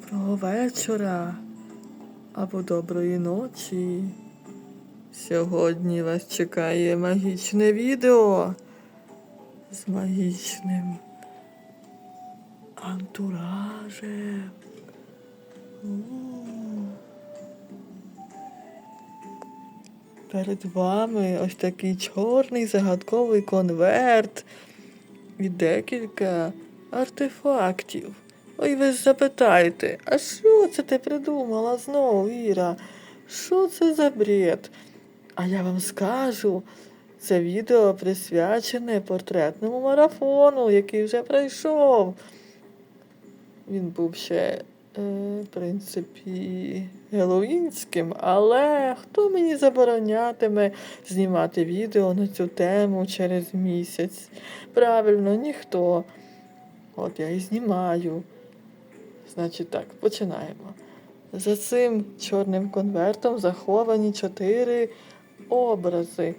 Доброго вечора або доброї ночі. Сьогодні вас чекає магічне відео з магічним антуражем. Перед вами ось такий чорний загадковий конверт і декілька артефактів. Ой, ви ж запитаєте, а що це ти придумала знову, Іра? Що це за бред? А я вам скажу, це відео присвячене портретному марафону, який вже пройшов. Він був ще, е, в принципі, геловінським, але хто мені заборонятиме знімати відео на цю тему через місяць? Правильно, ніхто. От я і знімаю. Значить так, починаємо. За цим чорним конвертом заховані чотири образи.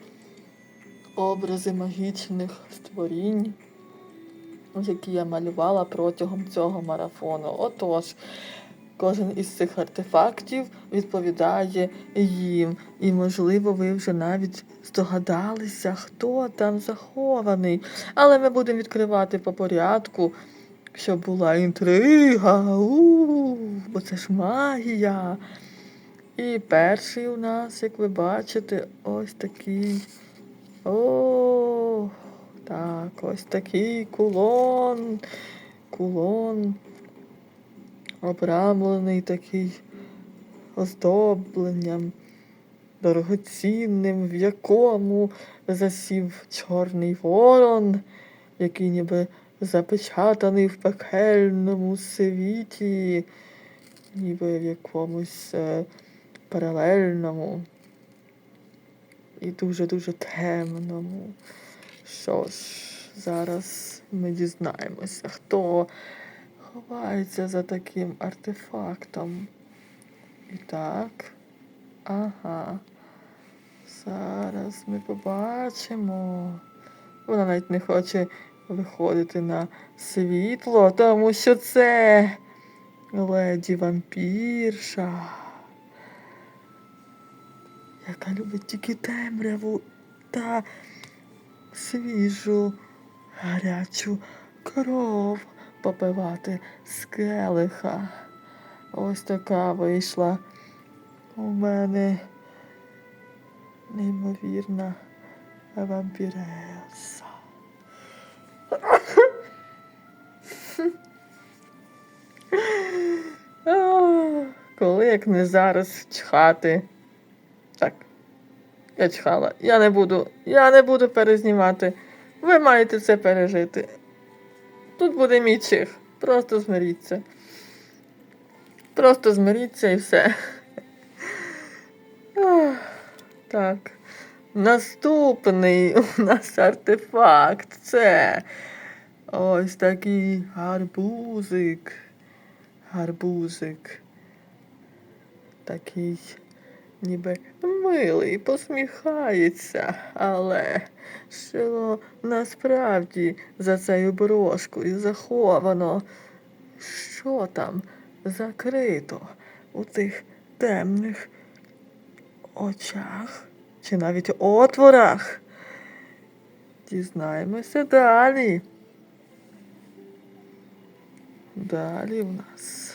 Образи магічних створінь, які я малювала протягом цього марафону. Отож, кожен із цих артефактів відповідає їм. І, можливо, ви вже навіть здогадалися, хто там захований. Але ми будемо відкривати по порядку, щоб була інтрига. У, бо це ж магія. І перший у нас, як ви бачите, ось такий. О, так, ось такий кулон. Кулон. Обрамлений такий оздобленням дорогоцінним, в якому засів чорний ворон, який ніби запечатаний в пекельному світі, ніби в якомусь е, паралельному і дуже-дуже темному. Що ж, зараз ми дізнаємося, хто ховається за таким артефактом. І так. Ага. Зараз ми побачимо. Вона навіть не хоче виходити на світло, тому що це леді вампірша, яка любить тільки темряву та свіжу гарячу кров попивати з келиха. Ось така вийшла у мене неймовірна вампіреса. Як не зараз чхати. Так. Я чхала. Я не буду. Я не буду перезнімати. Ви маєте це пережити. Тут буде мій чих. Просто змиріться. Просто змиріться і все. Так. Наступний у нас артефакт. Це ось такий гарбузик. Гарбузик. Такий ніби милий, посміхається, але що насправді за цією брошкою заховано? Що там закрито у тих темних очах чи навіть отворах? Дізнаємося далі. Далі у нас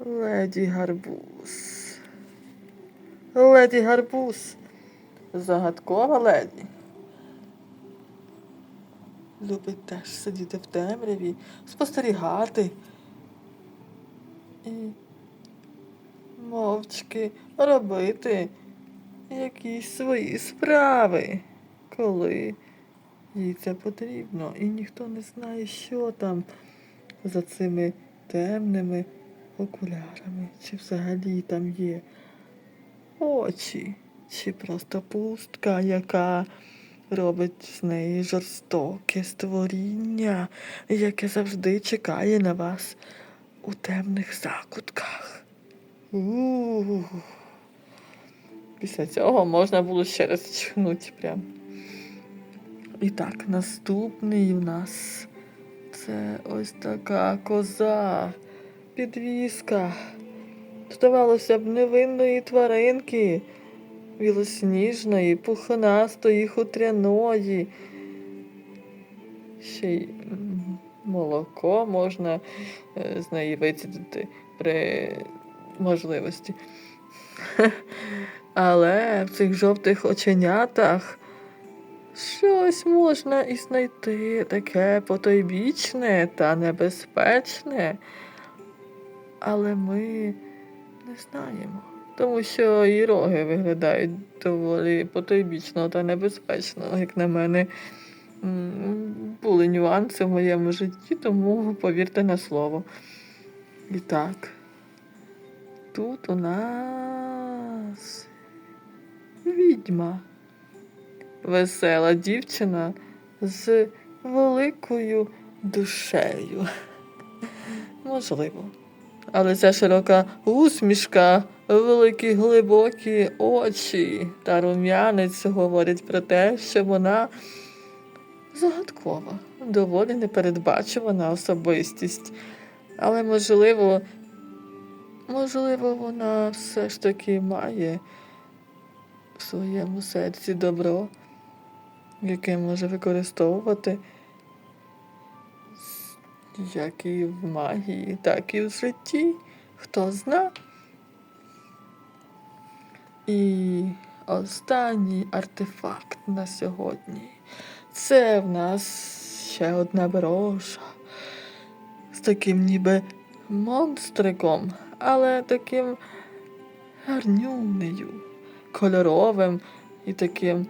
леді гарбуз. Леді гарбуз. Загадкова леді. Любить теж сидіти в темряві, спостерігати і мовчки робити якісь свої справи, коли їй це потрібно. І ніхто не знає, що там за цими темними окулярами, чи взагалі там є очі, чи просто пустка, яка робить з неї жорстоке створіння, яке завжди чекає на вас у темних закутках. У-у-у. Після цього можна було ще раз чхнути прям. І так, наступний у нас Це ось така коза, підвіска. Здавалося б, невинної тваринки, білосніжної, пухнастої, хутряної. Ще й молоко можна е, з неї вицідити при можливості. Але в цих жовтих оченятах щось можна і знайти таке потойбічне та небезпечне. Але ми не знаємо, тому що і роги виглядають доволі потойбічно та небезпечно, як на мене. Були нюанси в моєму житті, тому повірте на слово. І так, тут у нас відьма. Весела дівчина з великою душею. Можливо. Але ця широка усмішка, великі глибокі очі та рум'янець говорять про те, що вона загадкова, доволі непередбачувана особистість. Але можливо, можливо, вона все ж таки має в своєму серці добро, яке може використовувати як і в магії, так і в житті. Хто зна. І останній артефакт на сьогодні. Це в нас ще одна броша з таким ніби монстриком, але таким гарнюнею, кольоровим і таким.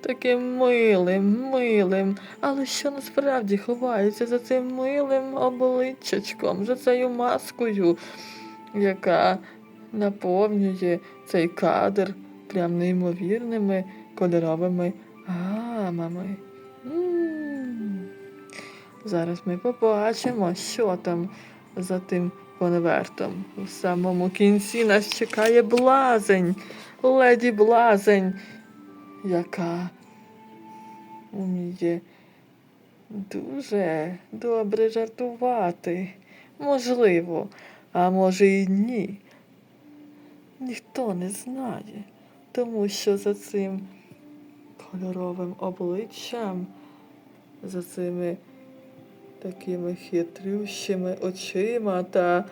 Таким милим, милим, але що насправді ховається за цим милим обличчячком, за цією маскою, яка наповнює цей кадр прям неймовірними кольоровими гамами. Зараз ми побачимо, що там за тим конвертом. У самому кінці нас чекає блазень, леді блазень, яка вміє дуже добре жартувати. Можливо, а може і ні. Ніхто не знає, тому що за цим кольоровим обличчям, за цими такими хитрющими очима та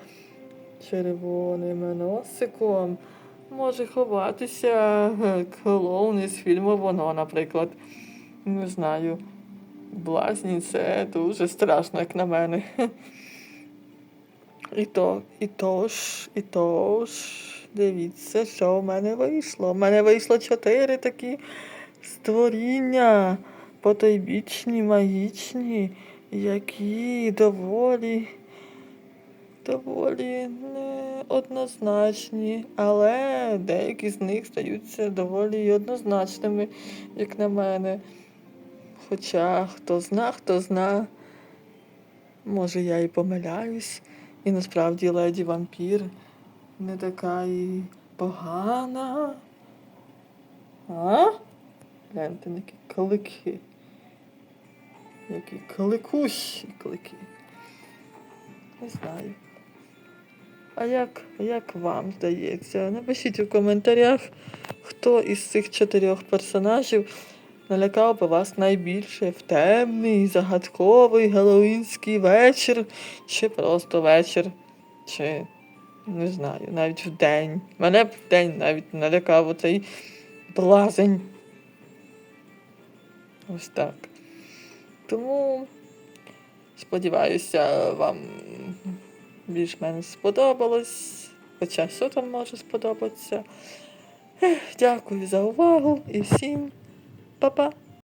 червоним носиком може ховатися клоун із фільму Воно, наприклад. Не знаю. Блазні це дуже страшно, як на мене. І то, і то ж, і то ж, дивіться, що в мене вийшло. У мене вийшло чотири такі створіння потойбічні, магічні, які доволі, доволі неоднозначні, але деякі з них стаються доволі однозначними, як на мене. Хоча хто зна, хто зна, може я і помиляюсь, і насправді леді вампір не така і погана. А? Гляньте, які клики. Які кликущі клики. Не знаю. А як, як вам здається? Напишіть у коментарях, хто із цих чотирьох персонажів налякав би вас найбільше в темний, загадковий геловінський вечір, чи просто вечір, чи не знаю, навіть в день. Мене б в день навіть налякав оцей блазень. Ось так. Тому сподіваюся, вам більш-менш сподобалось. Хоча що там може сподобатися. Дякую за увагу і всім па-па!